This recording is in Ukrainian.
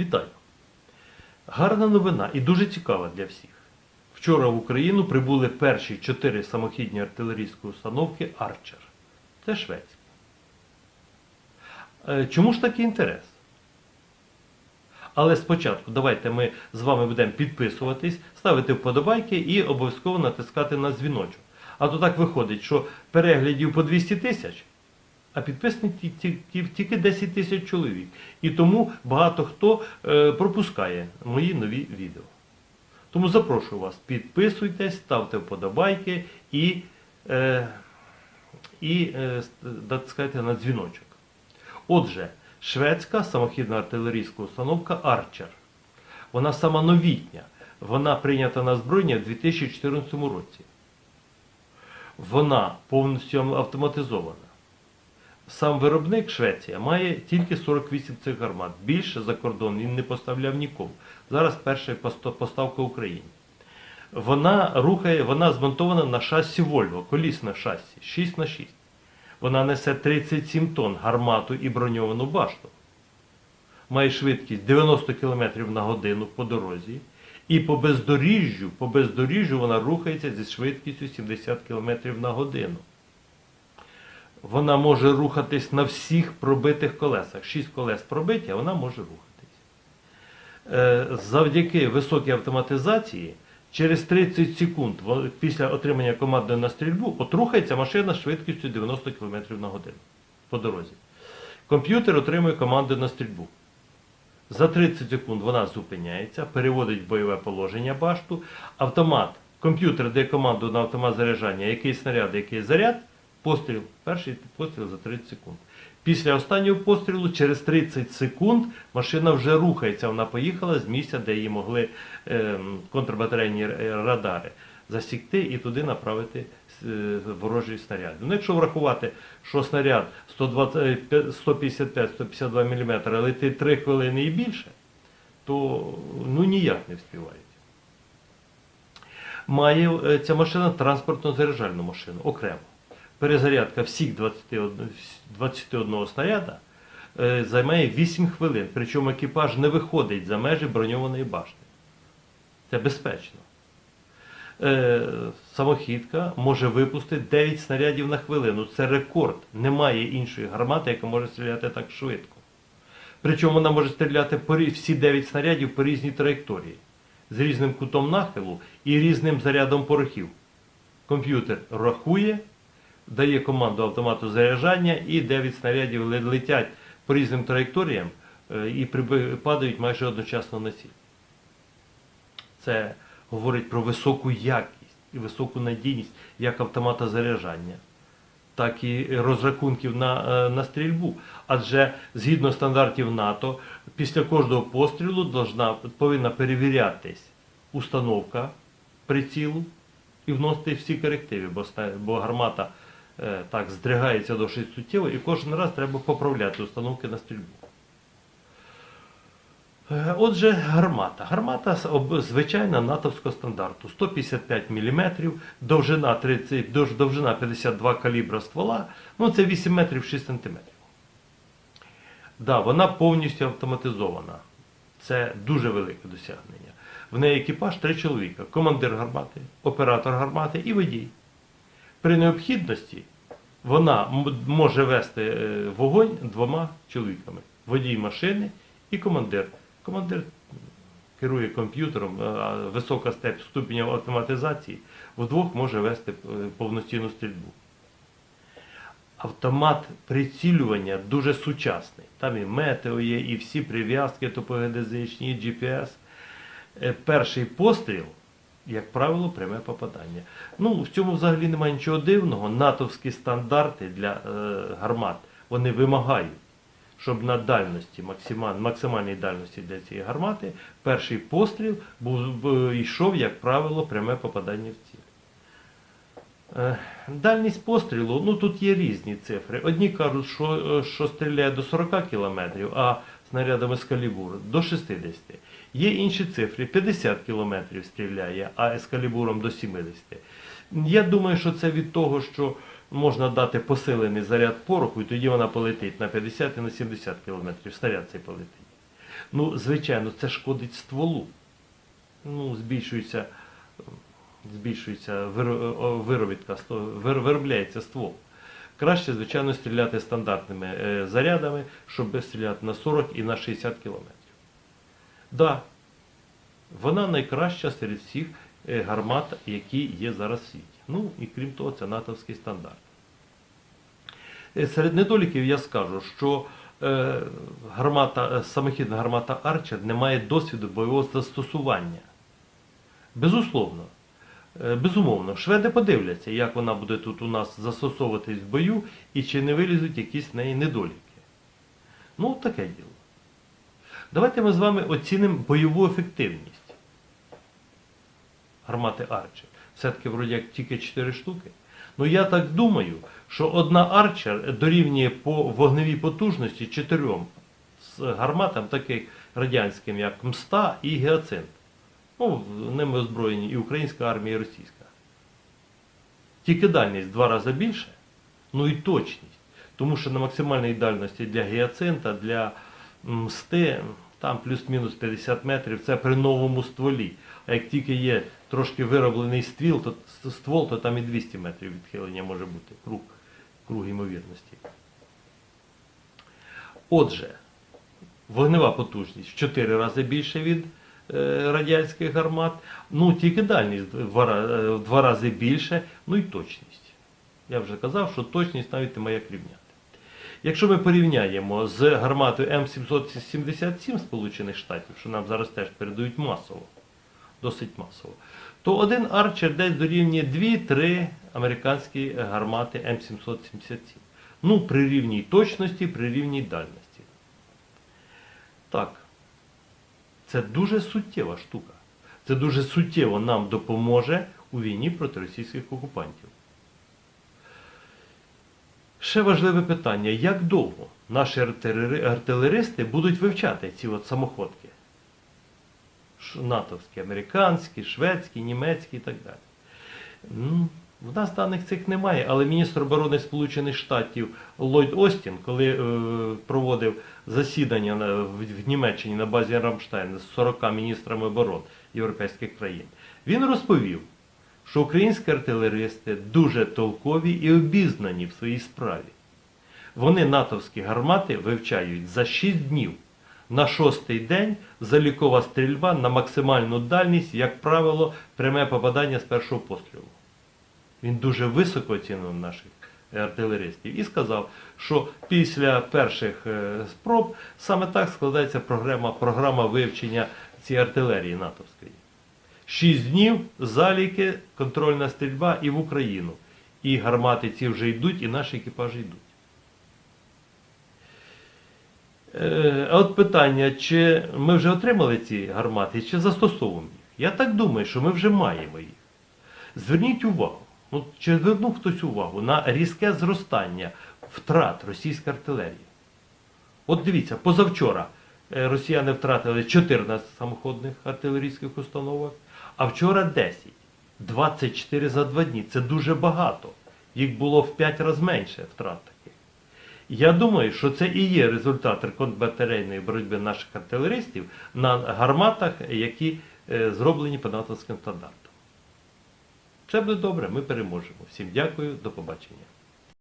Вітаю! Гарна новина і дуже цікава для всіх. Вчора в Україну прибули перші чотири самохідні артилерійські установки Арчер. Це шведські. Е, Чому ж такий інтерес? Але спочатку давайте ми з вами будемо підписуватись, ставити вподобайки і обов'язково натискати на дзвіночок. А то так виходить, що переглядів по 200 тисяч, а підписників тільки- тільки 10 тисяч чоловік. І тому багато хто е, пропускає мої нові відео. Тому запрошую вас, підписуйтесь, ставте вподобайки і, е, і е, с- натискайте на дзвіночок. Отже, шведська самохідна артилерійська установка Арчер. Вона сама новітня. Вона прийнята на озброєння в 2014 році. Вона повністю автоматизована. Сам виробник Швеція має тільки 48 цих гармат. Більше за кордон він не поставляв нікому. Зараз перша поставка Україні. Вона рухає, вона змонтована на шасі Volvo, колісне шасі 6 на 6 Вона несе 37 тонн гармату і броньовану башту. Має швидкість 90 км на годину по дорозі. І по бездоріжжю, по бездоріжжю вона рухається зі швидкістю 70 км на годину. Вона може рухатись на всіх пробитих колесах. Шість колес пробиті, а вона може рухатись. Е, Завдяки високій автоматизації, через 30 секунд після отримання команди на стрільбу, от рухається машина швидкістю 90 км на годину по дорозі. Комп'ютер отримує команду на стрільбу. За 30 секунд вона зупиняється, переводить в бойове положення башту. Автомат, комп'ютер дає команду на автомат заряджання, який снаряд, який заряд, постріл. Перший постріл за 30 секунд. Після останнього пострілу, через 30 секунд, машина вже рухається. Вона поїхала з місця, де її могли ем, контрбатарейні е, радари засікти і туди направити е, ворожі снаряди. Ну, якщо врахувати, що снаряд 155-152 мм летить 3 хвилини і більше, то ну, ніяк не вспівають. Має е, ця машина транспортно заряджальну машину окремо. Перезарядка всіх 21, 21 снаряда е, займає 8 хвилин, причому екіпаж не виходить за межі броньованої башти. Це безпечно. Е, самохідка може випустити 9 снарядів на хвилину. Це рекорд. Немає іншої гармати, яка може стріляти так швидко. Причому вона може стріляти всі 9 снарядів по різній траєкторії, з різним кутом нахилу і різним зарядом порохів. Комп'ютер рахує, дає команду автомату заряджання і 9 снарядів летять по різним траєкторіям е, і падають майже одночасно на ціль. Це говорить про високу якість і високу надійність як автомата заряджання, так і розрахунків на, е, на стрільбу. Адже згідно стандартів НАТО, після кожного пострілу должна, повинна перевірятись установка прицілу і вносити всі корективи, бо, гармата так здригається досить суттєво, і кожен раз треба поправляти установки на стрільбу. Е, Отже, гармата. Гармата звичайна натовського стандарту. 155 мм, довжина 30, довжина 52 калібра ствола, ну це 8 метрів 6 см. Да, вона повністю автоматизована. Це дуже велике досягнення. В неї екіпаж три чоловіка: командир гармати, оператор гармати і водій. При необхідності вона може вести е, вогонь двома чоловіками: водій машини і командир. Командир керує комп'ютером, висока степ ступеня автоматизації вдвох може вести е, повноцінну стрільбу. Автомат прицілювання дуже сучасний. Там і метео є, і всі прив'язки топогеодезичні, і GPS. Е, Перший постріл, як правило, пряме попадання. Ну, в цьому взагалі немає нічого дивного. Натовські стандарти для е, гармат вони вимагають, щоб на дальності, максималь, максимальній дальності для цієї гармати, перший постріл був, йшов, як правило, пряме попадання в ціль. Е, Дальність пострілу, ну тут є різні цифри. Одні кажуть, що, е, що стріляє до 40 кілометрів, а снарядами з до 60. Є інші цифри, 50 кілометрів стріляє, а ескалібуром до 70. Я думаю, що це від того, що можна дати посилений заряд пороху, і тоді вона полетить на 50 і на 70 кілометрів, снаряд цей полетить. Ну, звичайно, це шкодить стволу. Ну, збільшується, збільшується виробітка, виробляється ствол. Краще, звичайно, стріляти стандартними е, зарядами, щоб стріляти на 40 і на 60 кілометрів. Да, вона найкраща серед всіх е, гармат, які є зараз в світі. Ну і крім того, це натовський стандарт. Е, Серед недоліків я скажу, що гармата, самохідна гармата Арчер не має досвіду бойового застосування. Безусловно, безумовно, шведи подивляться, як вона буде тут у нас застосовуватись в бою і чи не вилізуть якісь в неї недоліки. Ну, таке діло. Давайте ми з вами оцінимо бойову ефективність гармати Арчер. Все-таки вроді як тільки 4 штуки. Ну я так думаю, що одна Арчер дорівнює по вогневій потужності чотирьом з гарматам, таких радянським, як МСТА і Геоцент. Ну, ними озброєні і українська армія, і російська. Тільки дальність два рази більше, ну і точність. Тому що на максимальній дальності для гіацинта, для мсти, там плюс-мінус 50 метрів, це при новому стволі. А як тільки є трошки вироблений ствіл, то ствол, то там і 200 метрів відхилення може бути, круг, круг ймовірності. Отже, вогнева потужність в 4 рази більше від радянських гармат. Ну, тільки дальність в два, ра- е, в два рази більше, ну і точність. Я вже казав, що точність навіть немає як рівняти. Якщо ми порівняємо з гарматою М777 Сполучених Штатів, що нам зараз теж передають масово, досить масово, то один арчер десь дорівнює 2-3 американські гармати М777. Ну, при рівній точності, при рівній дальності. Так, це дуже суттєва штука. Це дуже суттєво нам допоможе у війні проти російських окупантів. Ще важливе питання: як довго наші артилеристи будуть вивчати ці от самоходки? Натовські, американські, шведські, німецькі і так далі. В нас даних цих немає, але міністр оборони Сполучених Штатів Ллойд Остін, коли е, проводив засідання на, в, в Німеччині на базі Рамштайн з 40 міністрами оборон європейських країн, він розповів, що українські артилеристи дуже толкові і обізнані в своїй справі. Вони натовські гармати вивчають за 6 днів. На шостий день залікова стрільба на максимальну дальність, як правило, пряме попадання з першого пострілу. Він дуже високо оцінив наших артилеристів і сказав, що після перших е, спроб саме так складається програма, програма вивчення цієї артилерії натовської. Шість днів заліки, контрольна стрільба і в Україну. І гармати ці вже йдуть, і наші екіпажі йдуть. Е, А от питання, чи ми вже отримали ці гармати, чи застосовуємо їх? Я так думаю, що ми вже маємо їх. Зверніть увагу, ну, чи звернув хтось увагу на різке зростання втрат російської артилерії. От дивіться, позавчора е, росіяни втратили 14 самоходних артилерійських установок, а вчора 10. 24 за два дні. Це дуже багато. Їх було в 5 разів менше втрат таких. Я думаю, що це і є результат контрбатарейної боротьби наших артилеристів на гарматах, які е, зроблені по натовським стандартам. Все буде добре, ми переможемо. Всім дякую, до побачення.